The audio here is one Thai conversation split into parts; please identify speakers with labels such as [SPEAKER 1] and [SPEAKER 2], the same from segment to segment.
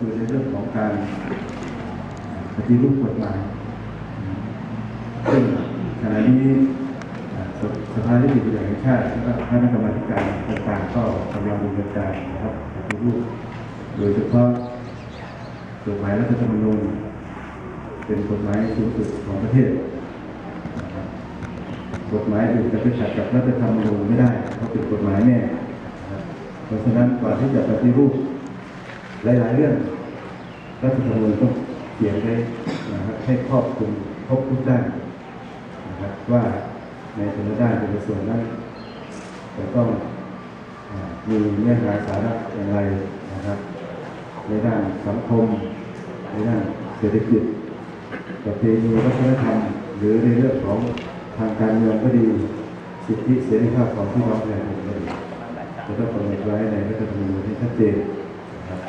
[SPEAKER 1] คือในเรื่องของการปฏิรูปกฎหมายซึ่งขณะนี้สภานิติบัญญัติแห่งชาติและคณะกรรมการต่างๆก็กำลังดำเนินการนะครับปฏิรูปโดยเฉพาะกฎหมายรัฐธรรมนูญเป็นกฎหมายสูงสุดของประเทศ กฎหมายอื่นจะไปขัดกับรัฐธรรมนูญไม่ได้เพราะเป็นกฎหมายแน่นะครับเพราะฉะนั้นก่อนที่จะปฏิรูป หลาย ๆ เรื่องรัฐธรรมนูญต้องเขียนไว้นะครับให้ครอบคลุมครบทุกด้านนะครับว่าในแต่ละด้านแต่ละส่วนนั้นจะต้องมีเนื้อหาสาระอย่างไรนะครับ ในด้านสังคม ในด้านเศรษฐกิจประเพณีวัฒนธรรม หรือในเรื่องของทางการเมืองก็ดีสิทธิเสรีภาพของพี่น้องประชาชนก็ดีจะต้องกำหนดไว้ในรัฐธรรมนูญให้ชัดเจนนะครับ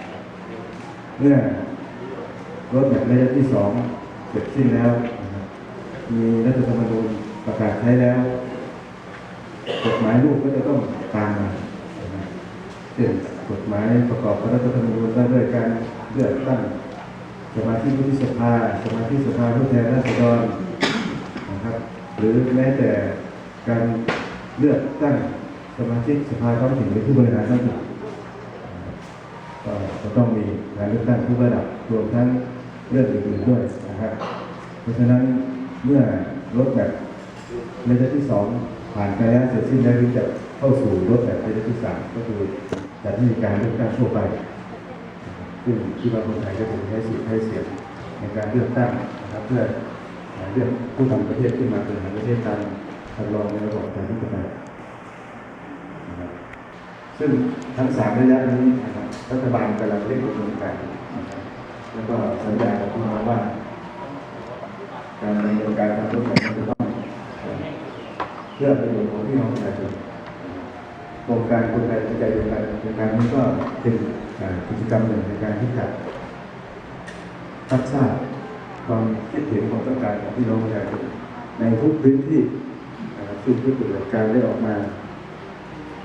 [SPEAKER 1] เมื่อรถแบบระยะที่สองเสร็จสิ้นแล้ว มีรัฐธรรมนูญประกาศใช้แล้ว กฎหมายลูกก็จะต้องตามมาเช่นกฎหมายประกอบรัฐธรรมนูญว่าด้วยการเลือกตั้งสมาชิกวุฒิสภา สมาชิกสภาผู้แทนราษฎรนะครับ หรือแม้แต่การเลือกตั้งสมาชิกสภาท้องถิ่นหรือผู้บริหารท้องถิ่น ก็จะต้องมีการเลือกตั้งทุกระดับรวมทั้งเรื่องอื่นๆด้วยนะครับเพราะฉะนั้นเมื่อรถแบบระยะที่สองผ่านไปแล้วเสร็จสิ้นแล้วถึงจะเข้าสู่รถแบบระยะที่สามก็คือจัดให้มีการเลือกตั้งทั่วไปซึ่งที่ว่าคนไทยก็จะใช้สิทธิ์ใช้เสียงในการเลือกตั้งนะครับเพื่อเลือกผู้นำประเทศขึ้นมาเป็นประเทศตามคำรองในระบอบประชาธิปไตยนะครับซึ่งทั้งสามระยะนี้นะครับ รัฐบาลกำลังเร่งดำเนินการแล้วก็สัญญากับพี่น้องว่า การดำเนินการทางรถไฟมันจะต้องเอ่อเพื่อประโยชน์ของพี่น้องประชาชนโครงการคนไทยใจเดียวกันโครงการนี้ก็เป็นกิจกรรมหนึ่งในการที่จะรับทราบความคิดเห็นความต้องการของพี่น้องประชาชนในทุกพื้นที่ซึ่งที่ปฏิบัติการได้ออกมา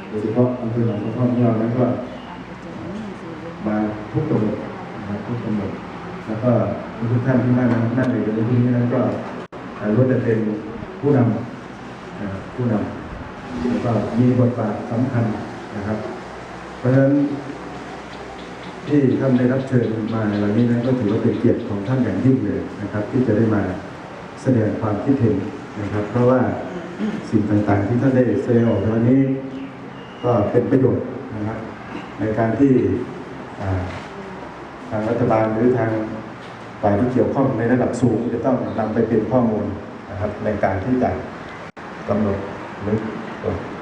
[SPEAKER 1] โดยเฉพาะอำเภอหนองพระพองนั้นก็ มาทุกกำหนดนะครับทุกกำหนดแล้วก็ทุกท่านที่นั่งนั่งในในที่นี้นั้นก็อ่าล้วนจะเป็นผู้นำผู้นำแล้วก็มีบทบาทสำคัญนะครับ เพราะฉะนั้นที่ท่านได้รับเชิญมาในวันนี้นั้นก็ถือว่าเป็นเกียรติของท่านอย่างยิ่งเลยนะครับ ที่จะได้มาแสดงความคิดเห็นนะครับ เพราะว่าสิ่งต่างๆ ที่ท่านได้แสดงออกในวันนี้ ก็เป็นประโยชน์นะครับในการที่ ทางรัฐบาลหรือทางฝ่ายที่เกี่ยวข้องในระดับสูงจะต้องนำไปเป็นข้อมูลนะครับในการที่จะกำหนดหรือ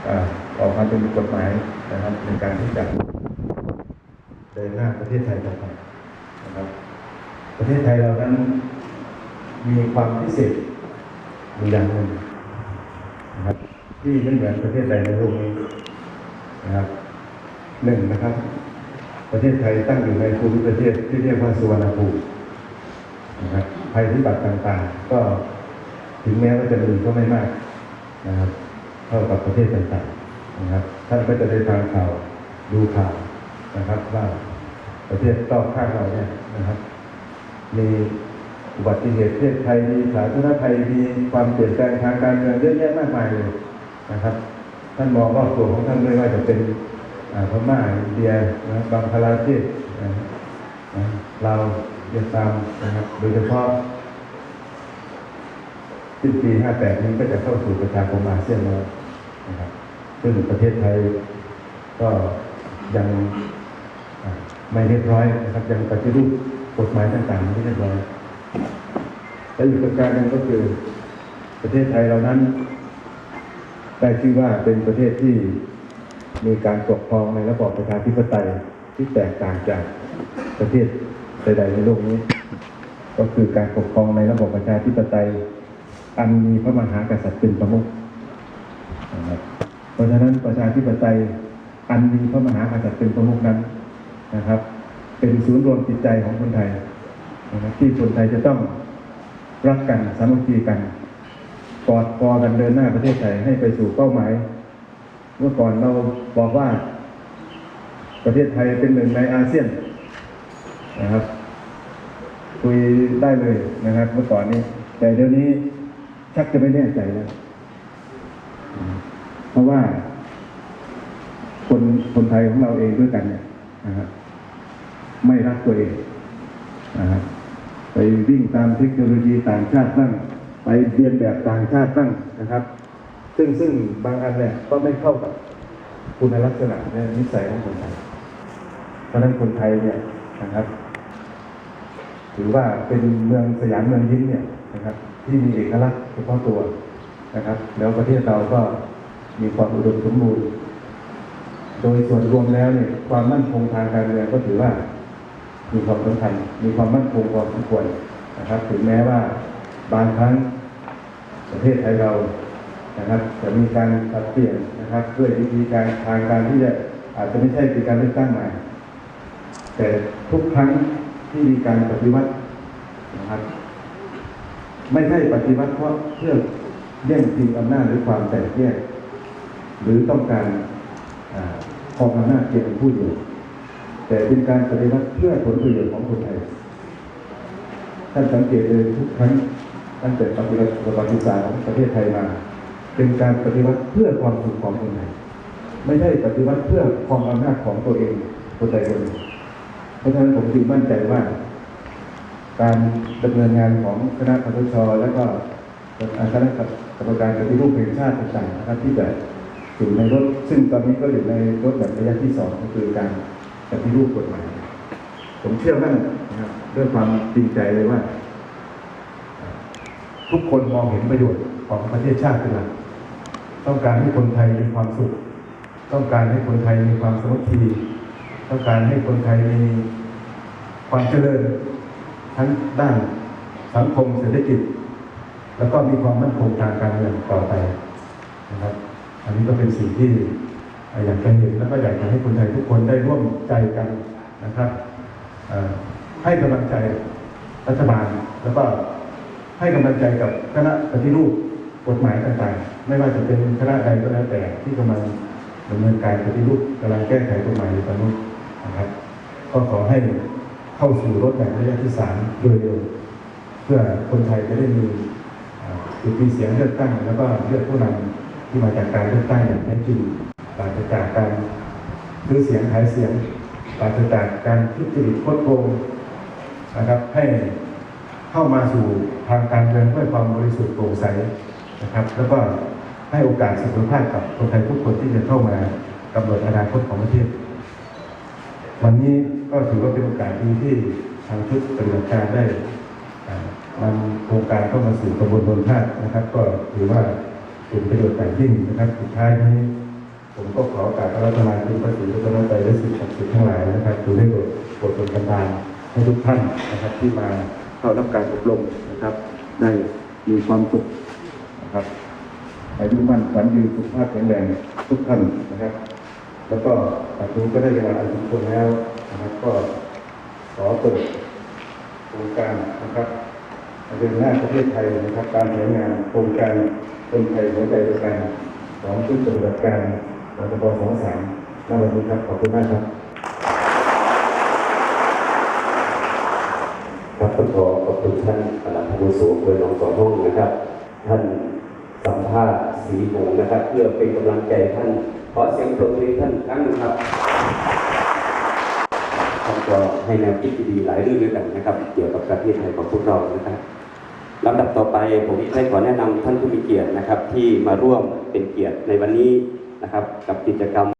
[SPEAKER 1] อ่าออกมาเป็นกฎหมายนะครับในการที่จะเดินหน้าประเทศไทยต่อไปนะครับ ประเทศไทยเรานั้นมีความพิเศษอยู่อย่างหนึ่งนะครับ ที่ไม่เหมือนประเทศใดในโลกนี้นะครับหนึ่งนะครับ ประเทศไทยตั้งอยู่ในภูมิประเทศที่เรียกว่าสุวรรณภูมินะครับภัยพิบัติต่างๆ ก็ถึงแม้ว่าจะมีก็ไม่มากนะครับ เท่ากับประเทศต่างๆนะครับท่านก็จะได้ฟังข่าวดูข่าวนะครับ ว่าประเทศรอบข้างเราเนี่ยนะครับ มีอุบัติเหตุประเทศไทยมีสาธารณภัยมีความเปลี่ยนแปลงทางการเมืองเยอะแยะมากมายเลยนะครับ ท่านมองรอบตัวของท่านไม่ว่าจะเป็น พม่าอินเดียนะบังคลาเทศเราเวียดนามนะครับโดยเฉพาะสิ้นปี 58 นี้ก็จะเข้าสู่ประชาคมอาเซียนแล้วนะครับซึ่งประเทศไทยก็ยังไม่เรียบร้อยนะครับยังปฏิรูปกฎหมายต่างๆไม่เรียบร้อยและอีกประการหนึ่งก็คือประเทศไทยเรานั้น ได้ชื่อว่าเป็นประเทศที่ มีการปกครองในระบอบประชาธิปไตยที่แตกต่างจากประเทศใดๆในโลกนี้ ก็คือการปกครองในระบอบประชาธิปไตย อันมีพระมหากษัตริย์เป็นประมุขเพราะฉะนั้นประชาธิปไตยอันมีพระมหากษัตริย์เป็นประมุขนั้นนะครับ เป็นศูนย์รวมจิตใจของคนไทยนะครับที่คนไทยจะต้องรักกันสามัคคีกันกอดคอกันเดินหน้าประเทศไทยให้ไปสู่เป้าหมาย เมื่อก่อนเราบอกว่า ประเทศไทยเป็นหนึ่งในอาเซียนนะครับคุยได้เลยนะครับ เมื่อก่อนนี้ แต่เดี๋ยวนี้ชักจะไม่แน่ใจแล้ว เพราะว่า คนคนไทยของเราเองด้วยกันเนี่ยนะครับไม่รักตัวเองนะครับไปวิ่งตามเทคโนโลยีต่างชาติบ้างไปเรียนแบบต่างชาติบ้างนะครับ ซึ่งซึ่งบางอันเนี่ยก็ไม่เข้ากับคุณลักษณะและนิสัยของคนไทยเพราะฉะนั้นคนไทยเนี่ยนะครับ ถือว่าเป็นเมืองสยามเมืองยิ้มเนี่ยนะครับ ที่มีเอกลักษณ์เฉพาะตัวนะครับ แล้วประเทศเราก็มีความอุดมสมบูรณ์ โดยส่วนรวมแล้วเนี่ยความมั่นคงทางการเมืองก็ถือว่ามีความสำคัญมีความมั่นคงพอสมควรนะครับ ถึงแม้ว่าบางครั้งประเทศไทยเรา นะครับจะมีการปรับเปลี่ยนนะครับด้วยวิธีการทางการที่จะอาจจะไม่ใช่เป็นการเลือกตั้งใหม่ แต่ทุกครั้งที่มีการปฏิวัตินะครับ ไม่ใช่ปฏิวัติเพราะเพื่อแย่งชิงอำนาจหรือความแตกแยก หรือต้องการครองอำนาจเพียงผู้เดียวแต่เป็นการปฏิวัติเพื่อผลประโยชน์ของคนไทยท่านสังเกตเลยทุกครั้งตั้งแต่ปฏิวัติประวัติศาสตร์ของประเทศไทยมา เป็นการปฏิวัติเพื่อความสุขของคนไทยไม่ใช่ปฏิวัติเพื่อครองอำนาจของตัวเองคนใดคนหนึ่งเพราะฉะนั้นผมจึงมั่นใจว่า การดำเนินงานของคณะคอสชและก็คณะกรรมการปฏิรูปแห่งชาติต่างๆนะครับที่จะอยู่ในรถซึ่งตอนนี้ก็อยู่ในรถแบบระยะที่สองก็คือการปฏิรูปกฎหมายผมเชื่อมั่นนะครับด้วยความจริงใจเลยว่า ทุกคนมองเห็นประโยชน์ของประเทศชาติเป็นหลัก ต้องการให้คนไทยมีความสุข ต้องการให้คนไทยมีความสมัคคีต้องการให้คนไทยมีความเจริญ ทั้งด้านสังคมเศรษฐกิจ แล้วก็มีความมั่นคงทางการเงินต่อไปนะครับ อันนี้ก็เป็นสิ่งที่อยากจะเห็นแล้วก็อยากจะให้คนไทยทุกคนได้ร่วมใจกันนะครับให้กำลังใจรัฐบาลแล้วก็ให้กำลังใจกับคณะปฏิรูปกฎหมายต่างๆ ไม่ว่าจะเป็นคณะใดก็แล้วแต่ที่กำลังดำเนินการปฏิรูปกำลังแก้ไขกฎหมายอยู่ตอนนี้นะครับ ก็ขอให้เข้าสู่รถแบบระยะที่สามโดยเร็วเพื่อคนไทยจะได้มีจุดมีเสียงเลือกตั้ง แล้วก็เลือกผู้นำที่มาจากการเลือกตั้งอย่างแท้จริงปราศจากการซื้อเสียงขายเสียงปราศจากการทุจริตโคดโกงนะครับให้เข้ามาสู่ทางการเมืองด้วยความบริสุทธิ์โปร่งใส นะครับ แล้วก็ให้โอกาสเสมอภาคกับคนไทยทุกคนที่จะเข้ามากำหนดอนาคตของประเทศ วันนี้ก็ถือว่าเป็นโอกาสดีที่ทางชุดปฏิบัติการได้นำโครงการเข้ามาสู่กระบวนการภาคนะครับ ก็ถือว่าเป็นประโยชน์อย่างยิ่งนะครับ สุดท้ายนี้ผมก็ขอโอกาสพระราชทานคุณพระศรีรัตนตรัยและสิ่งศักดิ์สิทธิ์ทั้งหลายนะครับถือได้โปรดโปรดเป็นกันดาให้ทุกท่านนะครับที่มาเข้ารับการอบรมนะครับ ได้มีความสุข นะครับอายุมั่นขวัญยืนสุขภาพแข็งแรงทุกท่านนะครับ แล้วก็ปัจจุบันก็ได้เวลาอันสมควรแล้วนะครับก็ขอเปิดโครงการนะครับเดินหน้าประเทศไทยนะครับ การใช้งานโครงการคนไทยหัวใจเดียวกันของชุดปฏิบัติการรทบสองสามณวันนี้ครับขอบคุณมากครับ
[SPEAKER 2] ครับตองขอขอบคุณท่านปลัดอาวุโสอำเภอหนองสองห้องนะครับ ท่าน สัมภาษณ์สีหงนะครับ เพื่อเป็นกำลังใจท่าน ขอเสียงปรบมือท่านครั้งนึงครับท่านก็ให้แนวคิดดีๆหลายเรื่องด้วยกันนะครับ เกี่ยวกับประเทศไทยของพวกเรานะครับลำดับต่อไปผมได้ขอแนะนำท่านผู้มีเกียรตินะครับ ที่มาร่วมเป็นเกียรติในวันนี้นะครับ กับกิจกรรม